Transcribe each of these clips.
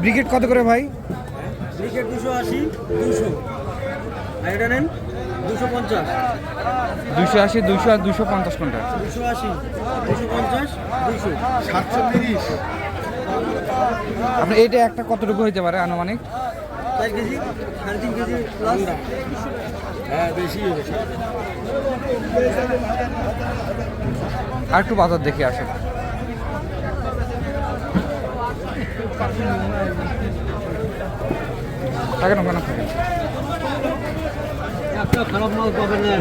Brigade কত করে ভাই? ক্রিকেট দুশো আশি দুশো। আর এটা নেন দুশো পঞ্চাশ। দুশো আশি দুশো আর দুশো পঞ্চাশ কোনটা? দুশো আশি দুশো পঞ্চাশ দুশো। সাতশো তিরিশ আপনার এইটা একটা কতটুকু হইতে পারে আনুমানিক? চার কেজি সাড়ে তিন কেজি প্লাস হ্যাঁ বেশি আর একটু বাজার দেখে আসেন।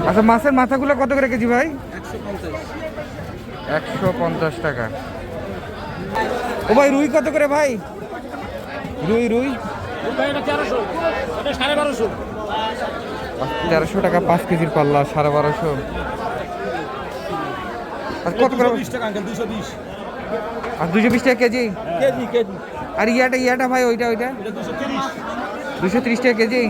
আচ্ছা মাছের মাথাগুলো কত করে কেজি ভাই? একশো পঞ্চাশ টাকা। ও ভাই, রুই কত করে ভাই? রুই রুই? এটা তেরোশো টাকা পাঁচ কেজির পাল্লা, সাড়ে বারোশো। কত করে? বিশ টাকা দুশো বিশ। আর দুশো বিশ টাকা কেজি? আর ইয়াটা ইয়াটা ভাই ওইটা ওইটা? দুশো তিরিশ। টাকা কেজি?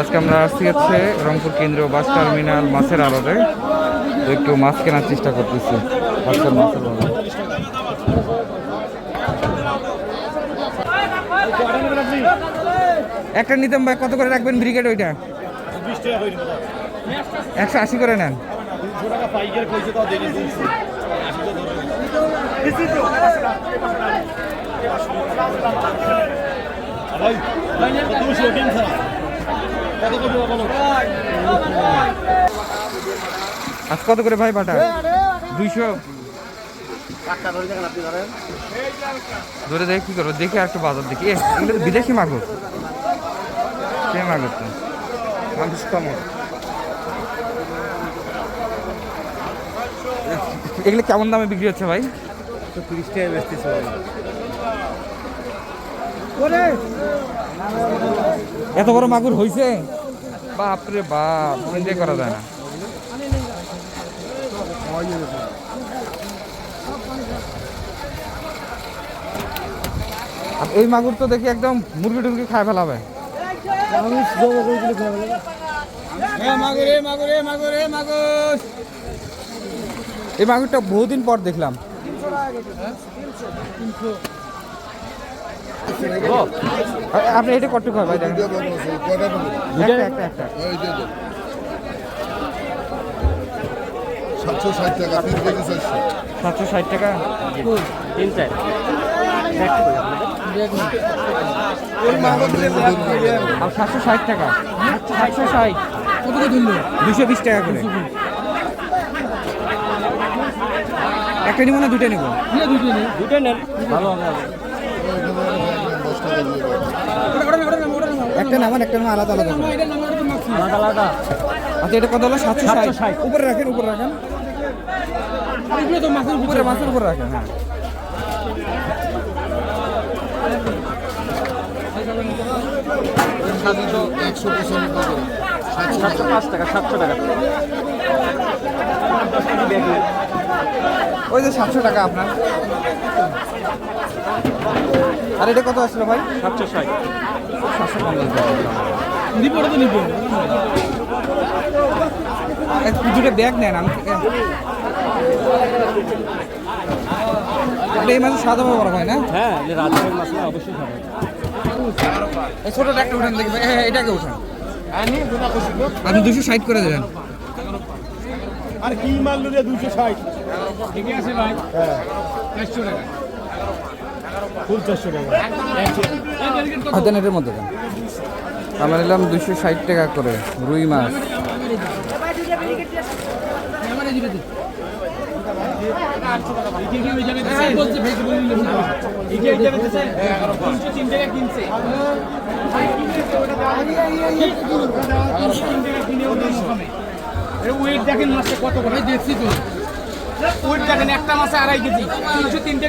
আজকে আমরা আসছি হচ্ছে রংপুর কেন্দ্র বাস টার্মিনাল মাছের আড়তে। একটু মাছ কেনার চেষ্টা করতেছি। মাছের বাজার। একটা নিতাম ভাই কত করে রাখবেন ব্রিগেড ওইটা? একশো আশি করে নেন। আজ কত করে ভাই বাটা দুইশো। ধরে দেখেন আপনি ধরেন। ধরে দেখে কি করব? দেখে আর একটু বাজার দেখি। এ, এগুলো তো বিদেশি মাগুর সে মাগুর তো মানুষ কমন এগুলো কেমন দামে বিক্রি হচ্ছে ভাই? তো তিরিশ টাকা বেচতেছে এত বড় মাগুর হইছে? বাপরে বাপ চিন্তাই করা যায় না। আর এই মাগুর তো দেখি একদম মুরগি টুরগি খায় ফেলাবে। এই মাগুরটা বহুদিন পর দেখলাম। আপনি এটা কত হয়? ভাই দেখেন। একটা একটা। সাতশো ষাট টাকা সাতশো ষাট টাকা? তিন চার। আর সাতশো ষাট টাকা। সাতশো ষাট। দুশো বিশ টাকা করে। একটা নিবো না দুটো নিবো? দুটো নেন। ভালো। একটা নামান একটা নামান আলাদা আলাদা আলাদা আলাদা। আচ্ছা এটা কত হলো? সাতশো ষাট। 760 উপরে রাখেন উপরে রাখেন। উপরে মাছের উপরে রাখেন হ্যাঁ। সাতশো একশো পঁচানব্বই করে সাতশো পাঁচ টাকা সাতশো টাকা ওই যে সাতশো টাকা আপনার। আর এটা কত আসলো ভাই? সাতশো ষাট সাতশো পঞ্চাশ এক দুটো ব্যাগ নেন আমি এই মাঝে সাদা বড় হয় না? হ্যাঁ রাজের মাছ না অবশ্যই খাবে এই ছোটটা একটা উঠান দেখবে হ্যাঁ এটাকে উঠান। আপনি দুশো ষাট করে দেবেন। আর কি মাল নিলে দুশো ষাট? ঠিকই আছে ভাই। চারশো টাকা। ফুল চারশো টাকা। হাতেন এটার মধ্যে দেন। আমরা নিলাম দুশো ষাট টাকা করে রুই মাছ। ওয়েট দেখেন মাসে কত করে দেখছি তো ওয়েট দেখেন একটা মাসে আড়াই কেজি তিনশো তিনটে